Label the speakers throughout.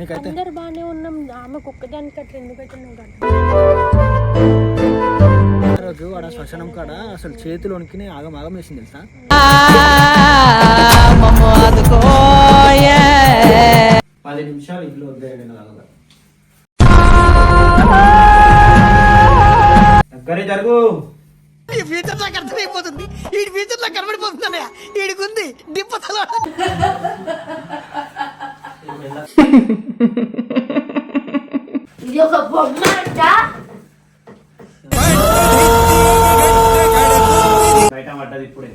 Speaker 1: నీకైతే
Speaker 2: అందరు బాగానే ఉన్నాం. ఆమె ఒక్కదానికి అట్లా ఎందుకు
Speaker 1: రోజు వాడు ఆ శ్మశానం కాడ అసలు చేతులు వణికి ఆగం ఆగం వేసింది తెలుసా? పది నిమిషాలు ఇంట్లో దగ్గరే జరుగు.
Speaker 3: ఈ ఫ్యూచర్ నాకు అర్థమైపోతుంది. ఈ ఫ్యూచర్ నాకు కనబడిపోతుందన్నయ్య ఈడికుంది దిప్పతలో
Speaker 4: ఇది ఒక బొమ్మ అంట
Speaker 1: బయట పడ్డది ఇప్పుడే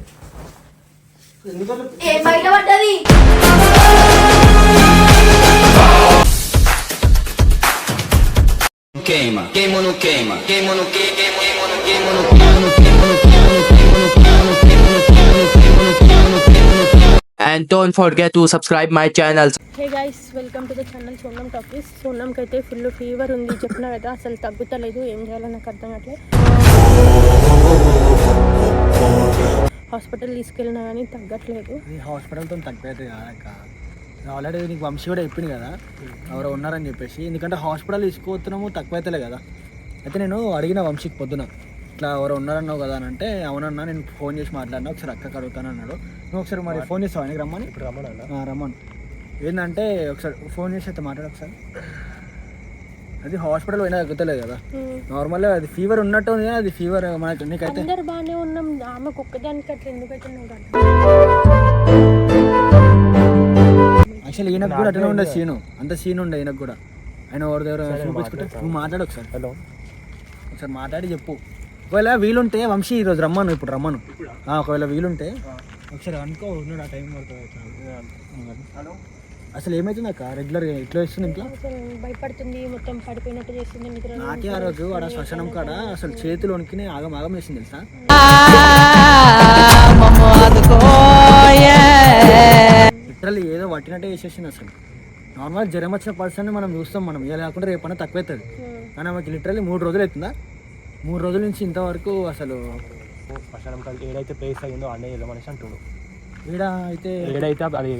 Speaker 4: ఏ బయట పడ్డది
Speaker 5: queima, queima no queima, queima no queima, queima no queima no queima no queima no queima no queima no queima no queima no queima no queima queima no queima no queima no queima
Speaker 6: And don't forget to subscribe my channel.
Speaker 2: Hey guys welcome to the channel Sonam talkies సోనంకి అయితే full fever ఉంది. చెప్పిన కదా అసలు తగ్గుతలేదు. ఏం చేయాలో నాకు అర్థం కావట్లేదు. హాస్పిటల్ తీసుకెళ్ళినా కానీ తగ్గట్లేదు.
Speaker 1: ఈ హాస్పిటల్తో తగ్గిపోతుంది కాదక్క ఆల్రెడీ నీకు వంశీ కూడా చెప్పింది కదా. ఎవరో ఉన్నారని చెప్పేసి. ఎందుకంటే హాస్పిటల్ తీసుకుపోతున్నాము తక్కువైతలే కదా. అయితే నేను అడిగిన వంశీకి పొద్దున ఇట్లా ఎవరో ఉన్నారన్నావు కదా అని అంటే అవునన్నా నేను ఫోన్ చేసి మాట్లాడినా ఒకసారి అక్కకి అడుగుతాను అన్నాడు ఒకసారి మరి ఫోన్ చేస్తావా నీకు రమ్మని? ఇప్పుడు రమ్మని రమ్మను. ఏంటంటే ఒకసారి ఫోన్ చేసి అయితే మాట్లాడు ఒకసారి. అది హాస్పిటల్ పోయినా తగ్గుతలేదు కదా. నార్మల్గా అది ఫీవర్ ఉన్నట్టు ఉంది కానీ అది ఫీవర్ మనకి నీకైతే
Speaker 2: అందరు బాగానే ఉన్నాం. ఒక్కదానికి అట్లా ఎందుకు
Speaker 1: యాక్చువల్లీ ఈయనకు కూడా అట్లనే ఉండే సీను. అంత సీన్ ఉండే ఈయనకు కూడా. ఆయన ఎవరి దగ్గర చూపించుకుంటే నువ్వు మాట్లాడు ఒకసారి. హలో. ఒకసారి మాట్లాడి చెప్పు. ఒకవేళ వీలుంటే వంశీ ఈరోజు రమ్మను ఇప్పుడు రమ్మను. ఆ, ఒకవేళ వీలుంటే ఒకసారి అనుకో ఉన్నాడు ఆ టైం హలో? అసలు ఏమవుతుంది అక్క రెగ్యులర్ ఇట్లా ఇస్తుంది ఇంట్లో?
Speaker 2: అసలు భయపడుతుంది మొత్తం పడిపోయినట్టు చేస్తుంది నిద్ర
Speaker 1: నాకే ఆ రోజు వాడు ఆ శ్మశానం కాడ అసలు చేతులు వణికి ఆగం ఆగం వేసింది తెలుసా? లిటరల్లీ ఏదో పట్టినట్టే వేసేసింది అసలు. నార్మల్ జ్వరం వచ్చిన పర్సన్ మనం చూస్తాం మనం. ఇలా లేకుండా రేపన్నా తక్కువ అవుతుంది కానీ ఆమెకి లిటరల్లీ మూడు రోజులు అవుతుందా? మూడు రోజుల నుంచి ఇంతవరకు అసలు
Speaker 7: శ్మశానం కాడ ఏడైతే ప్లేస్ అయ్యిందో అన్నీ వెళ్దామనేసి అంటుండు.
Speaker 1: ఈడ అయితే
Speaker 7: ఏడైతే అది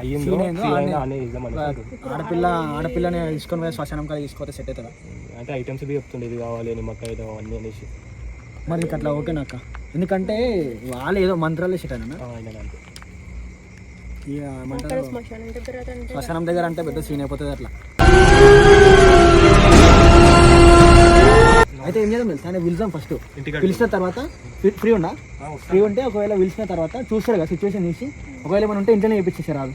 Speaker 7: అయ్యిందో
Speaker 1: ఏందో అన్నీ-
Speaker 7: అన్నీ వెళ్దామనేసి అంటుండు.
Speaker 1: ఆడపిల్ల ఆడపిల్లని తీసుకొని పోయి శ్మశానం కాడ తీసుకోతే సెట్ అవుతుందా?
Speaker 7: అంటే ఐటమ్స్ బి చెప్తుండే ఇది కావాలి నిమ్మకాయ అవన్నీ అనేసి.
Speaker 1: మరి నీకు అట్లా ఓకే నాక ఎందుకంటే వాళ్ళు ఏదో మంత్రాలు వేసేటానా
Speaker 2: శ్మశానం దగ్గర అంటే
Speaker 1: పెద్ద సీన్ అయిపోతుంది అట్లా. అయితే ఏం చేద్దాం తెలుసా? ఆయన పిలుద్దాం ఫస్ట్ పిలిచిన తర్వాత ఫ్రీ- ఫ్రీ ఉండా? ఫ్రీ ఉంటే ఒకవేళ పిలిచిన తర్వాత చూస్తాడు కదా సిచ్యువేషన్ తీసి ఒకవేళ మనం ఉంటే ఇంట్లోనే చేపించేసారు రాదు?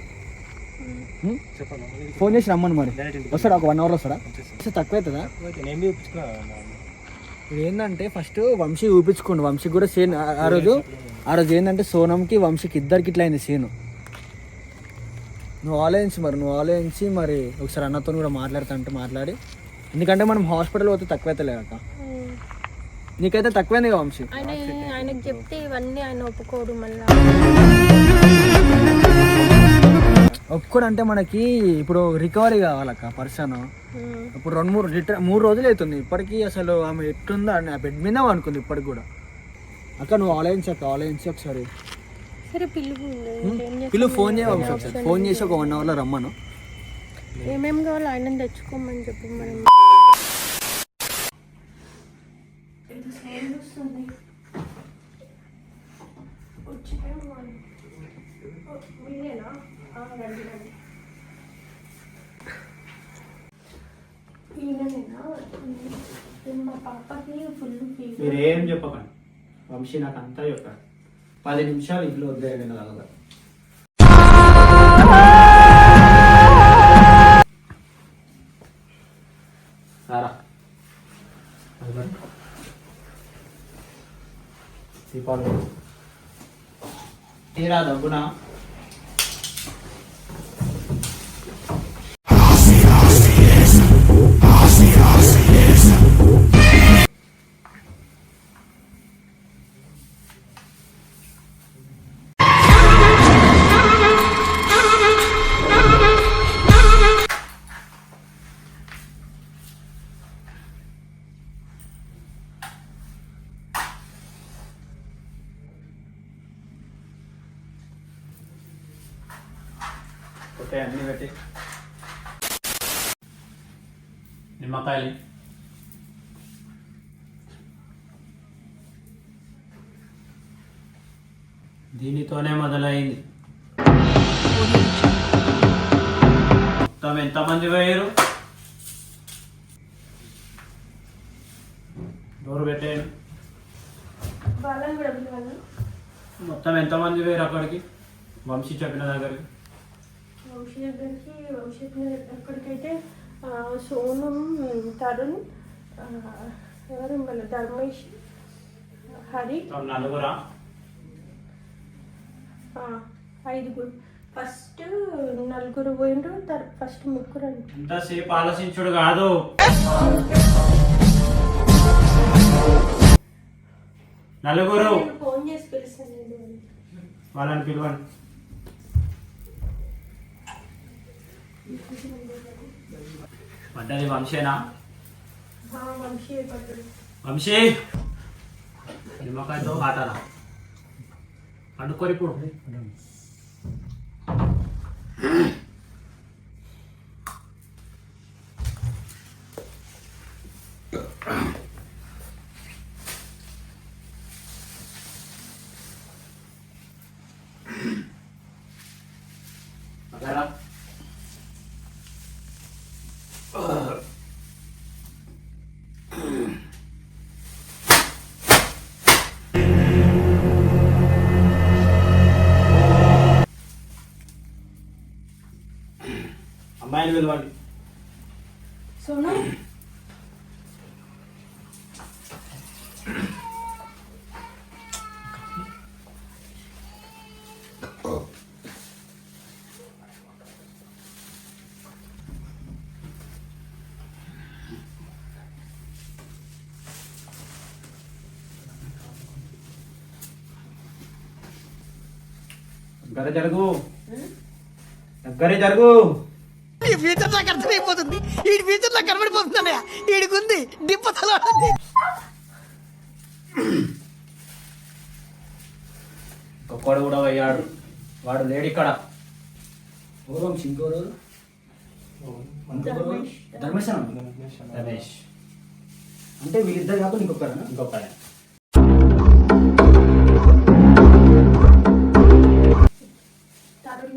Speaker 1: ఫోన్ చేసి రమ్మను మరి. వస్తాడా? ఒక వన్ అవర్ వస్తాడా? వస్తే తక్కువ అవుతుందా ఇప్పుడు ఏంటంటే ఫస్ట్ వంశీ చూపించుకోండి. వంశీ కూడా సేన్ ఆ రోజు ఆ రోజు ఏంటంటే సోనంకి వంశీకి ఇద్దరికి ఇట్లా అయింది సీను. నువ్వు ఆలోచించి మరి నువ్వు ఆలోచించి మరి ఒకసారి అన్నతో కూడా మాట్లాడుతా అంటే మాట్లాడి. ఎందుకంటే మనం హాస్పిటల్ పోతే తక్కువ అవుతలే అక్క. నీకైతే తక్కువైంది కదా వంశీ?
Speaker 2: ఆయన ఆయనకు చెప్తే ఇవన్నీ ఆయన ఒప్పుకోడు మళ్ళీ.
Speaker 1: ఒప్పుకోడు అంటే మనకి ఇప్పుడు రికవరీ కావాలక్క పర్సన్. ఇప్పుడు రెండు మూడు లిటర్ మూడు రోజులు అవుతుంది. ఇప్పటికీ అసలు ఆమె ఎట్టుందో అని ఆ బెడ్ మీద అనుకుంది ఇప్పటికి కూడా. అక్క నువ్వు ఆలోచించక్క ఆలోచించి ఒకసారి
Speaker 2: సరే. పిలువు ఏం చేస్తాం?
Speaker 1: పిలు ఫోన్ చేయవచ్చు ఒకసారి? ఫోన్ చేసి ఒక వన్ అవర్లో రమ్మను.
Speaker 2: ఏమేం కావాలో ఆయన తెచ్చుకోమని చెప్పి మనం మా పాపకి ఫుల్ ఫీవర్
Speaker 1: మీరు ఏం చెప్పకండి. వంశీ నాకు అంతా చెప్పారు పది నిమిషాలు ఇంట్లో వదిలేయండి అలాగా సారా దీపాలు తీరా దగ్గునా
Speaker 8: నిమ్మకాయలు దీనితోనే మొదలైంది. మొత్తం ఎంతమంది పోయారు డోర్ పెట్టేయండి. మొత్తం ఎంతమంది పోయారు అక్కడికి? వంశీ చెప్పిన దగ్గరికి.
Speaker 2: వంశీ దగ్గరికి వంశీ ఎక్కడికైతే ఆ, సోనం తరుణ్ ఎవరు మన ధర్మేష్ హరి.
Speaker 8: నలుగురా?
Speaker 2: ఐదుగురు. ఫస్ట్ నలుగురు పోయిండ్రు తర్ ఫస్ట్ ముగ్గురు అండి
Speaker 8: ఎంతసేపు ఆలోచించుడు కాదు. నలుగురు.
Speaker 2: ఫోన్ చేసి నేను.
Speaker 8: వాళ్ళని పిలవండి. పడ్డది వంశేనా?
Speaker 2: వంశీ
Speaker 8: నిమ్మకాయతో ఆటరా? అనుకోరు ఇప్పుడు. అమ్మాయిని పిలవండి. దగ్గర జరుగు. దగ్గర జరుగు.
Speaker 3: ఈ ఫ్యూచర్ నాకు అర్థమైపోతుంది. ఈ ఫ్యూచర్ నాకు కనబడిపోతుందన్నయ్య వీడికి ఉంది దిప్పతలో
Speaker 8: ఒక్కడు కూడా పోయాడు. వాడు లేడు ఇక్కడ.
Speaker 1: ఇంకోరు
Speaker 2: ధర్మేష్.
Speaker 1: ధర్మేశ్
Speaker 8: రమేష్.
Speaker 1: అంటే వీళ్ళిద్దరు కాకుండా ఇంకొకరు.
Speaker 8: ఇంకొక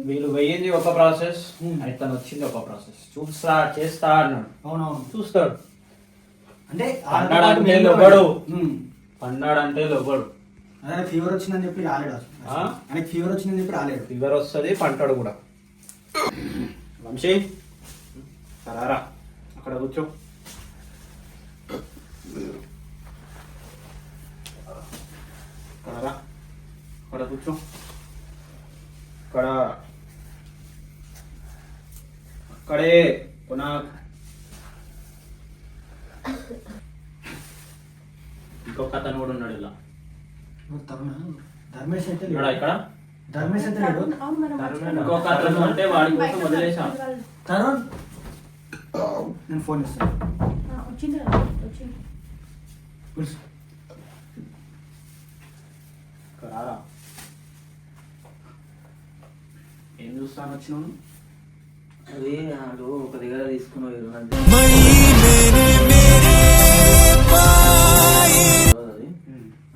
Speaker 8: వీళ్ళు వెయ్యింది ఒక ప్రాసెస్ అయితే తను వచ్చింది ఒక ప్రాసెస్. చూస్తా చేస్తా అన్నాడు.
Speaker 1: అవునవును.
Speaker 8: చూస్తాడు.
Speaker 1: అంటే
Speaker 8: అంటే లొబ్బడు.
Speaker 1: ఉమ్.
Speaker 8: పన్నాడంటే లోపడు
Speaker 1: అదే ఫీవర్ వచ్చిందని చెప్పి రాలేడు? ఆయనకి ఫీవర్ వచ్చిందని చెప్పి రాలేడు.
Speaker 8: ఫీవర్ వస్తుంది పంటాడు కూడా. వంశీ సరారా అక్కడ కూర్చో. అక్కడ కూర్చో. అక్కడ అక్కడే పునః ఇంకొక అతను కూడా ఉన్నాడు ఇలా.
Speaker 1: ధర్మేశ్ అయితే లేడు.
Speaker 8: ఇక్కడ?
Speaker 1: ధర్మేశ్ అయితే లేడు.
Speaker 2: అవును మనం.
Speaker 8: ఇంకొక అతను అంటే వాడి కోసం వదిలేసా
Speaker 1: తరుణ్. నేను ఫోన్ ఇస్తాను
Speaker 2: ఆ, వచ్చింది రా, వచ్చింది
Speaker 1: పిలుసు.
Speaker 8: ఇక్కడ రారా? ఏం చూస్తాను వచ్చినావు?
Speaker 9: అది నాకు ఒక దగ్గర తీసుకుని పోయారు అది.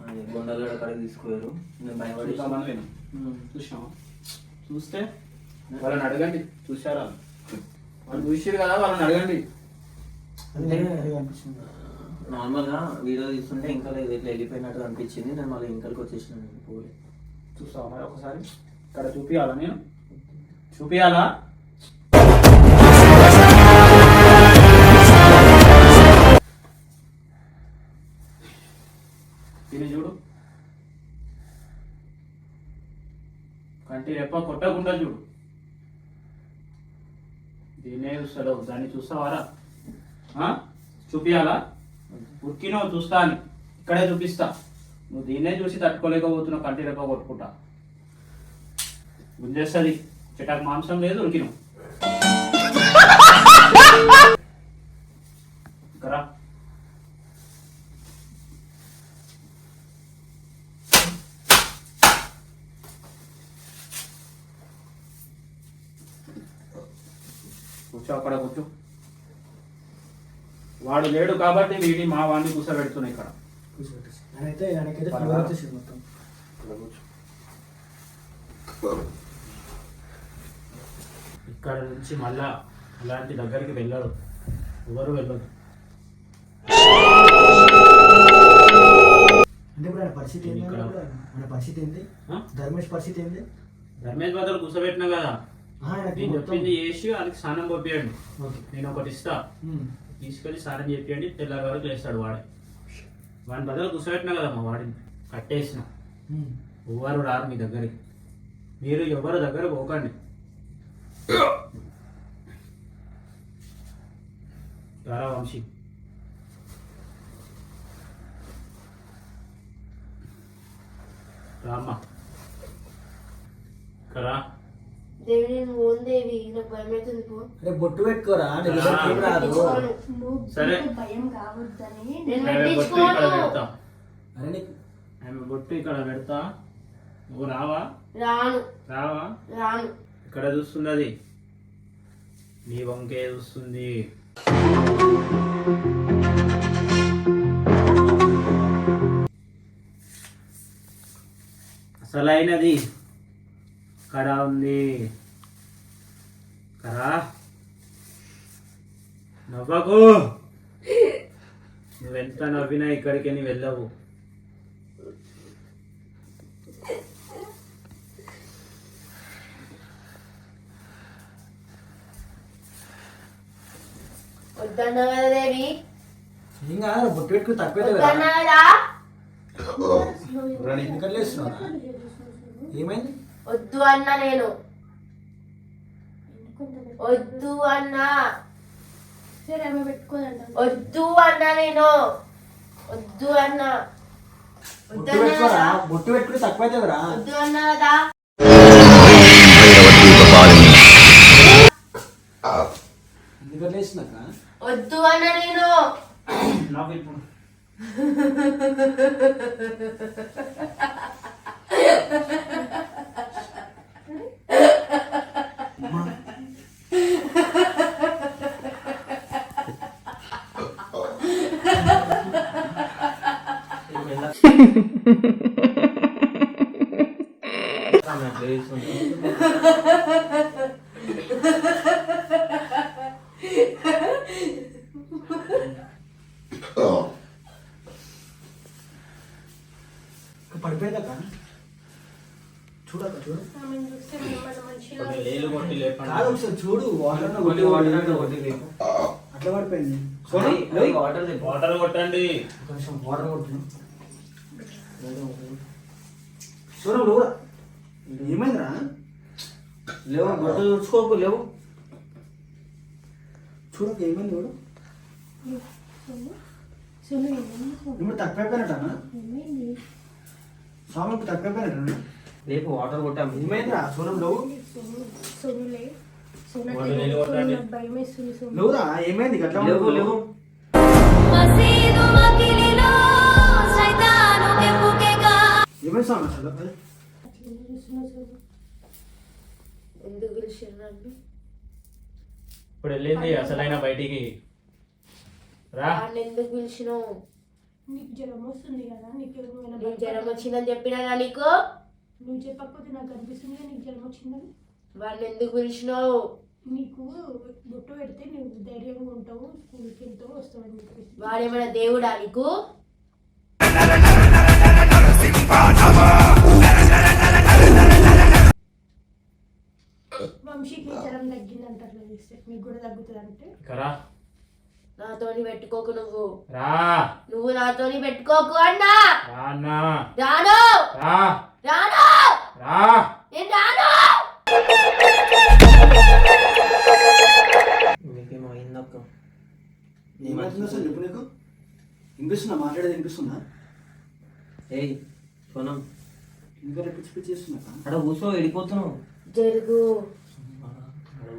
Speaker 9: అది బొండలగడ కాడికి తీసుకుపోయారు. నేను భయపడి.
Speaker 8: చూసినావా చూస్తే వాళ్ళని అడగండి చూసారా? వాళ్ళు చూసారు కదా వాళ్ళని అడగండి.
Speaker 9: నార్మల్గా వీడియో తీస్తుంటే ఇంకా లేదు ఇట్లా వెళ్ళిపోయినట్టు అనిపించింది. నేను మళ్ళీ ఇంకలికి వచ్చేసిన పోలే.
Speaker 8: చూస్తావా మరి ఒకసారి? ఇక్కడ చూపియాలా నేను? చూపియాలా? తిని చూడు. కంటి రెప్ప కొట్టకుండా చూడు. దీన్నే చూస్తాడు. దాన్ని చూస్తావారా? ఆ? చూపియాలా? ఉరికినో చూస్తా అని. ఇక్కడే చూపిస్తా. నువ్వు దీన్నే చూసి తట్టుకోలేకపోతున్నావు కంటి రెప్ప కొట్టుకుంటా. గుంజేస్తుంది. చిటాకు మాంసం లేదు ఉరికినావు కరా కూర్చో అక్కడ కూర్చో వాడు లేడు కాబట్టి వీడి మా వాడిని కూర్చోబెడుతున్నాయి ఇక్కడ.
Speaker 1: కూర్చోబెట్టేసి ఆయనైతే ఆయనకైతే ఫీవర్ వచ్చేసింది మొత్తం.
Speaker 8: ఇక్కడ నుంచి మళ్ళా అలాంటి దగ్గరికి వెళ్ళరు ఎవరు వెళ్ళదు
Speaker 1: అంటే ఇప్పుడు ఆయన పరిస్థితి ఏంటి
Speaker 8: ఇక్కడ.
Speaker 1: ఆయన పరిస్థితి ఏంటి
Speaker 8: ఆ?
Speaker 1: ధర్మేష్ పరిస్థితి ఏంటి
Speaker 8: ధర్మేష్ బదులు కూర్చోబెట్టినా కదా?
Speaker 1: ఆ, ఆయనకి
Speaker 8: నేను
Speaker 1: మొత్తం
Speaker 8: చెప్పింది చేసి వాళ్ళకి స్నానం పంపించండి
Speaker 1: ఓకే.
Speaker 8: నేను ఒకటి ఇస్తా.
Speaker 1: ఉమ్.
Speaker 8: తీసుకెళ్ళి స్నానం చెప్పండి తెల్లారి వరకు లేస్తాడు వాడే. వాడి బదులు కూర్చోబెట్టినా కదా మా వాడిని. కట్టేసిన. ఎవరు రారు మీ దగ్గరికి. మీరు ఎవరు దగ్గర పోకండి. వంశీ. రామ్మా. కరా
Speaker 4: దేవి నేను ఓన్ దేవి నాకు భయం అవుతుంది పో.
Speaker 1: అరే బొట్టు పెట్టుకోరా? నీకు
Speaker 8: ఆ.
Speaker 1: ఏం రాదు.
Speaker 4: పెట్టించుకోను.
Speaker 8: సరే.
Speaker 2: భయం కావద్దని
Speaker 4: నేను
Speaker 8: ఆమె బొట్టు ఇక్కడ
Speaker 4: పెట్టించుకోను
Speaker 8: పెడతా.
Speaker 1: అరే నీకు
Speaker 8: ఆమె బొట్టు ఇక్కడ పెడతా. నువ్వు రావా?
Speaker 4: రాను.
Speaker 8: రావా?
Speaker 4: రాను.
Speaker 8: ఇక్కడ చూస్తుంది అది నీ వంకే చూస్తుంది. అసలైనది. ఇక్కడ ఉంది కరా. నవ్వకు. నువ్వెంత నవ్వినా ఇక్కడికి నీ వెళ్ళవు.
Speaker 1: ఏం కాదు బొట్టు తక్కువ ఏమైంది?
Speaker 4: వద్దు అన్నా నేను. వద్దు అన్నా.
Speaker 2: సరే
Speaker 4: వద్దు అన్నా నేను. వద్దు అన్నా.
Speaker 1: బొట్టు
Speaker 4: వద్దన్నా
Speaker 1: పెట్టుకోరా?
Speaker 4: కదా
Speaker 1: బొట్టు పెట్టుకుని తక్కువ అవుతుందిరా
Speaker 4: వద్దు అన్నా కదా. వద్దు అన్నా నేను.
Speaker 8: నవ్వు ఇప్పుడు
Speaker 9: ఆమె అట్లా చేస్తుంది.
Speaker 1: పడిపోయిందక్క చూడక్క చూడు
Speaker 2: ఆమెను చూస్తే మిమ్మల్ని మనిషిలా
Speaker 8: కొన్ని లేలు కొట్టి లేపండి
Speaker 1: కాదు ఒకసారి చూడు వాటర్
Speaker 9: కొద్ది వాటర్ అంటే కొద్ది లేపు.
Speaker 1: అట్లా పడిపోయింది
Speaker 9: సోనీ, అది వాటర్ లేపు.
Speaker 8: వాటర్ కొట్టండి
Speaker 1: కొంచెం చూడు నువ్వు ఏమైందిరా?
Speaker 9: లేవు బొట్టు చూసుకోకు లేవు.
Speaker 1: చూడక ఏమైంది చూడు? ఇప్పుడు తక్కువ అయిపోయినట్టనా
Speaker 2: ఏమైంది
Speaker 1: స్వామి ఇప్పుడు తక్కువ అయిపోయినట్టనా
Speaker 9: లేపు వాటర్ కొట్టాము
Speaker 1: ఏమైందిరా
Speaker 2: వేస్తుంది సును
Speaker 1: నువ్వురా ఏమైంది? గట్లా
Speaker 9: లేవు? లేవు.
Speaker 1: స్వామి అసలు అది?
Speaker 4: ఎందుకు పిలిచారు నన్ను?
Speaker 8: ఇప్పుడు వెళ్ళింది అసలైన బయటికి. రా.
Speaker 4: వాడిని ఎందుకు పిలిచినావు?
Speaker 2: నీకు జ్వరం వస్తుంది కదా నీకు ఏమైనా
Speaker 4: నీకు జ్వరం వచ్చిందని చెప్పినా నీకు?
Speaker 2: నువ్వు చెప్పకపోతే నాకు అనిపిస్తుంది నీకు జ్వరం వచ్చిందని.
Speaker 4: వాడిని ఎందుకు పిలిచినావు?
Speaker 2: నీకు బొట్టు పెడితే నువ్వు ధైర్యంగా ఉంటావు స్కూల్కి వెళ్తావు వస్తావు అని చెప్పేసి.
Speaker 4: వాడేమైనా దేవుడా నీకు?
Speaker 2: వంశీకి జ్వరం తగ్గిందంట అట్లా చేస్తే మీకు కూడా తగ్గుతుంది అంటే?
Speaker 8: కరా
Speaker 4: నాతోని పెట్టుకోకు నువ్వు.
Speaker 8: రా.
Speaker 4: నువ్వు నాతోని పెట్టుకోకు అన్నా.
Speaker 8: రా అన్నా.
Speaker 4: రాను.
Speaker 8: రా.
Speaker 4: రాను.
Speaker 8: రా.
Speaker 4: నేను రాను.
Speaker 9: మీకేమో అయిందక్క
Speaker 1: ఏమైంది అసలు చెప్పు నీకు? వినిపిస్తుందా? మాట్లాడేది వినిపిస్తుందా?
Speaker 9: ఏయ్ సోనం
Speaker 1: ఇంకా పిచ్చి పిచ్చి చేస్తున్నా
Speaker 9: అక్కడ కూర్చో వెళ్ళిపోతున్నావు.
Speaker 4: జరుగు.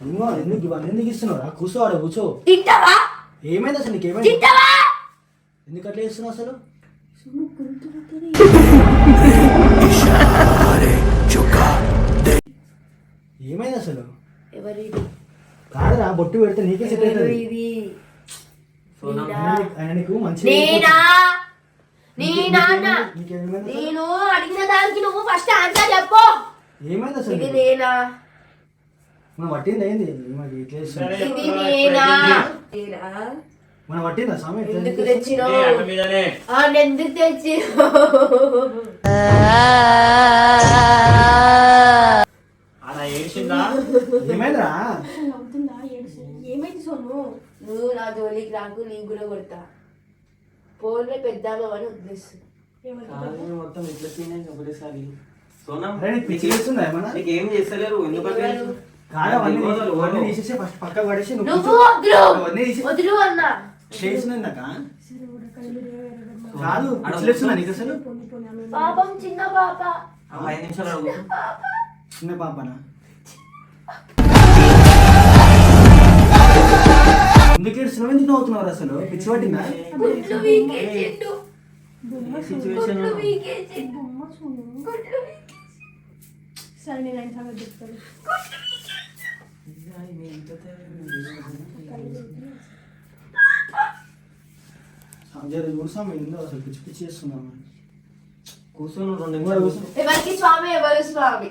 Speaker 1: ఏమో ఎందుకు ఇవన్నీ ఎందుకు ఇస్తున్నావురా కూర్చో ఆడ కూర్చో.
Speaker 4: తింటావా?
Speaker 1: ఏమైంది అసలు నీకు? ఏమైంది?
Speaker 4: తింటావా?
Speaker 1: ఎందుకు అట్లా చేస్తున్నావు అసలు? ఏమైంది అసలు?
Speaker 4: ఎవరి
Speaker 1: కాదురా బొట్టు పెడితే నీకే సెట్ అవుతుంది.
Speaker 4: ఇది
Speaker 1: ఆయన నీకు మంచి
Speaker 4: నేనా అడిగిన దానికి నువ్వు ఫస్ట్ ఆన్సర్ చెప్పు.
Speaker 1: ఏమైంది అసలు?
Speaker 4: నేనా?
Speaker 1: మనం పట్టింది ఏంది? ఇట్లా మనం? పట్టిందా స్వామి
Speaker 4: ఎందుకు? తెచ్చినావు ఎందుకు తెచ్చినావు
Speaker 2: ఏమైంది సోను?
Speaker 4: నువ్వు నా జోలికి రాకు నీకు కూడా కొడతా. ఫోన్లో పెద్దామా అని ఉద్దేశం
Speaker 9: మొత్తం ఇట్లా సీన్ అయింది ఒకటేసారి. సోనం
Speaker 1: అరే నీకు పిచ్చి చేస్తుందా ఏమన్నా?
Speaker 9: నీకు ఏం చేస్తలేరు? ఎందుకు
Speaker 1: తీసేసి ఫస్ట్ పక్క పడేసి నువ్వు
Speaker 4: వదులు అన్నా.
Speaker 1: కాదు నీకు అసలు?
Speaker 4: పాపం చిన్న పాప.
Speaker 9: ఆ ఐదు నిమిషాలు అడుగు.
Speaker 1: చిన్న పాపనా? ఎందుకు ఏడుస్తున్నావు? ఎందుకు నవ్వుతున్నావు అసలు? పిచ్చి పట్టిందా
Speaker 9: సిచ్యువేషన్
Speaker 2: సరే నేను ఆయన సంగతి చెప్తాను.
Speaker 1: జర చూసాం ఏందో అసలు పిచ్చి పిచ్చి చేస్తున్నాం
Speaker 9: కూర్చొని రెండు
Speaker 1: ఇంకా
Speaker 9: నిమిషాలు.
Speaker 1: కూర్చో.
Speaker 4: ఎవరికి స్వామి ఎవరు స్వామి?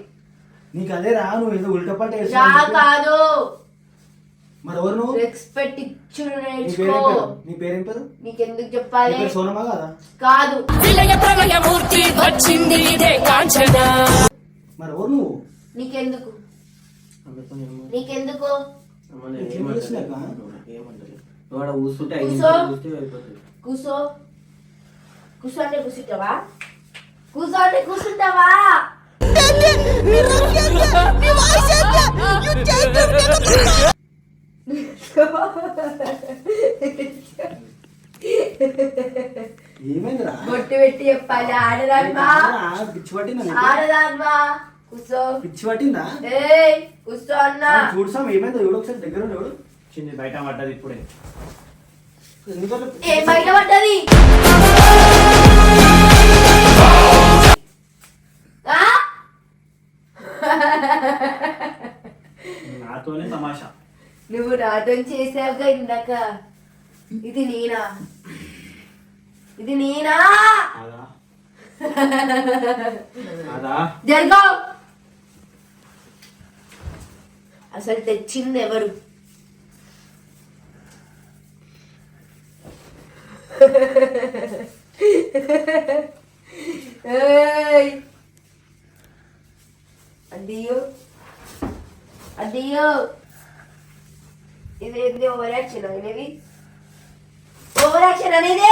Speaker 1: నీకు అదే రా నువ్వు ఏదో ఉల్టా పల్ట
Speaker 4: రా
Speaker 1: చేస్తున్నావు.
Speaker 4: కాదు.
Speaker 1: మరి ఎవరు నువ్వు?
Speaker 4: రెస్పెక్ట్ ఇచ్చుడు
Speaker 1: నీ
Speaker 4: నేర్చుకో.
Speaker 1: పేరేం పేరు? నీ పేరేం పేరు?
Speaker 4: నీకెందుకు
Speaker 1: నీ
Speaker 4: చెప్పాలి?
Speaker 1: పేరు సోనమా కాదా.
Speaker 4: కాదు
Speaker 1: మరి
Speaker 4: నీకెందుకు.
Speaker 9: కూర్చుంటే ఐదు. నిమిషాలు కూర్చుంటే అయిపోతుంది.
Speaker 4: కూసో. కూసో అంటే కూర్చుంటావా కూసో అంటే కూర్చుంటావా
Speaker 1: ఏమైందిరా?
Speaker 4: బొట్టు పెట్టి చెప్పాలి ఆడదాన్వా? ఆడదాన్వా? కూసో
Speaker 1: పిచ్చి పట్టిందా
Speaker 4: ఏయ్ కూసో అన్నా.
Speaker 1: చూడు సామ్ ఏమైందో చూడు ఒకసారి దగ్గర చూడు
Speaker 8: చిన్ని బయట పడ్డది ఇప్పుడే.
Speaker 4: ఏం బయట పడ్డది?
Speaker 8: నాతోనే తమాషా.
Speaker 4: నువ్వు నాతో చేసావుగా ఇందాక. ఇది నేనా? ఇది నేనా?
Speaker 8: అదా. అదా.
Speaker 4: జరగో. అసలు తెచ్చింది ఎవరు? ఏయ్! అదియో అదియో ఇదేంది ఓవర్ యాక్షన్ అనేది ఓవర్ యాక్షన్ అనేది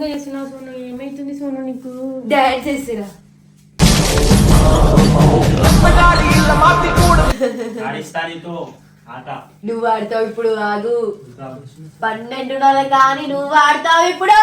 Speaker 2: ఘోరంగా చేస్తున్నావు సోను ఏమైతుంది సోను నీకు?
Speaker 4: డాన్స్ చేసిరా. నువ్వు ఆడతావు ఇప్పుడు కాదు పన్నెండు కానీ నువ్వు ఆడతావు ఇప్పుడు.